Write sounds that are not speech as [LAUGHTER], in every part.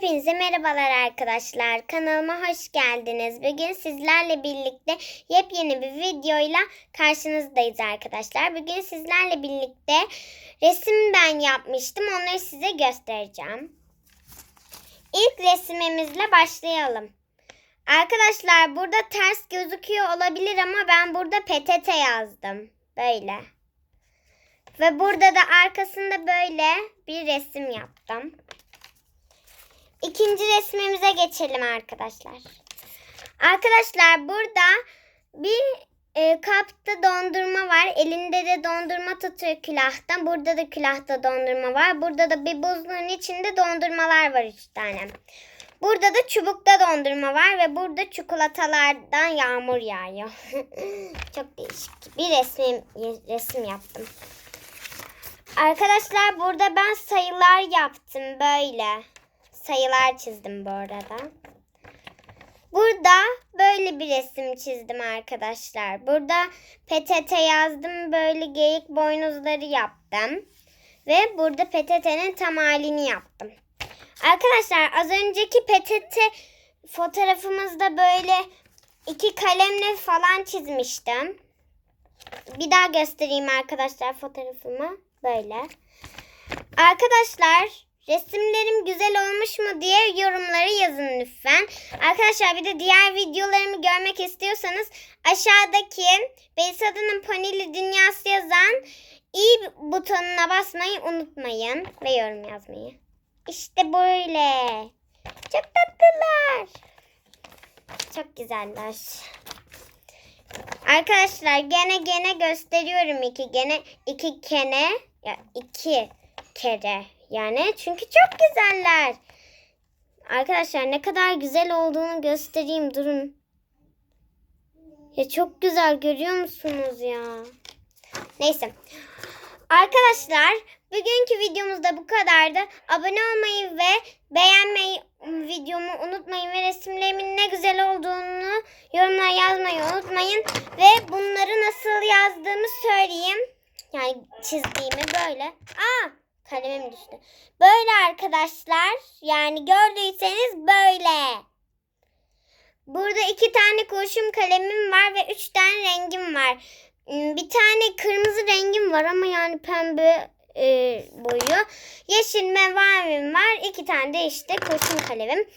Hepinize merhabalar arkadaşlar. Kanalıma hoş geldiniz. Bugün sizlerle birlikte yepyeni bir videoyla karşınızdayız arkadaşlar. Bugün sizlerle birlikte resim ben yapmıştım. Onları size göstereceğim. İlk resimimizle başlayalım. Arkadaşlar burada ters gözüküyor olabilir ama ben burada PTT yazdım. Böyle. Ve burada da arkasında böyle bir resim yaptım. İkinci resmimize geçelim arkadaşlar. Arkadaşlar burada bir e, kapta dondurma var. Elinde de dondurma tutuyor külahta. Burada da külahta dondurma var. Burada da bir buzluğun içinde dondurmalar var üç tane. Burada da çubukta dondurma var ve burada çikolatalardan yağmur yağıyor. [LAUGHS] Çok değişik bir resim, resim yaptım. Arkadaşlar burada ben sayılar yaptım böyle sayılar çizdim bu arada. Burada böyle bir resim çizdim arkadaşlar. Burada PTT yazdım. Böyle geyik boynuzları yaptım. Ve burada PTT'nin tam halini yaptım. Arkadaşlar az önceki PTT fotoğrafımızda böyle iki kalemle falan çizmiştim. Bir daha göstereyim arkadaşlar fotoğrafımı. Böyle. Arkadaşlar Resimlerim güzel olmuş mu diye yorumları yazın lütfen. Arkadaşlar bir de diğer videolarımı görmek istiyorsanız aşağıdaki Beysada'nın Ponili Dünyası yazan i butonuna basmayı unutmayın ve yorum yazmayı. İşte böyle. Çok tatlılar. Çok güzeller. Arkadaşlar gene gene gösteriyorum iki gene iki kene ya iki kere yani çünkü çok güzeller. Arkadaşlar ne kadar güzel olduğunu göstereyim durun. Ya çok güzel görüyor musunuz ya? Neyse. Arkadaşlar bugünkü videomuz da bu kadardı. Abone olmayı ve beğenmeyi videomu unutmayın ve resimlerimin ne güzel olduğunu yorumlara yazmayı unutmayın. Ve bunları nasıl yazdığımı söyleyeyim. Yani çizdiğimi böyle. Aa kalemim düştü. Böyle arkadaşlar. Yani gördüyseniz böyle. Burada iki tane kurşun kalemim var ve üç tane rengim var. Hmm, Bir tane kırmızı rengim var ama yani pembe e, boyu. Yeşil ve mavim var. İki tane de işte kurşun kalemim.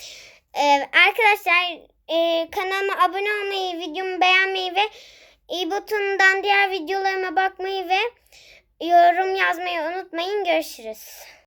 E, arkadaşlar e, kanalıma abone olmayı, videomu beğenmeyi ve i butonundan diğer videolarıma bakmayı ve yorum yazmayı unutmayın. Görüşürüz.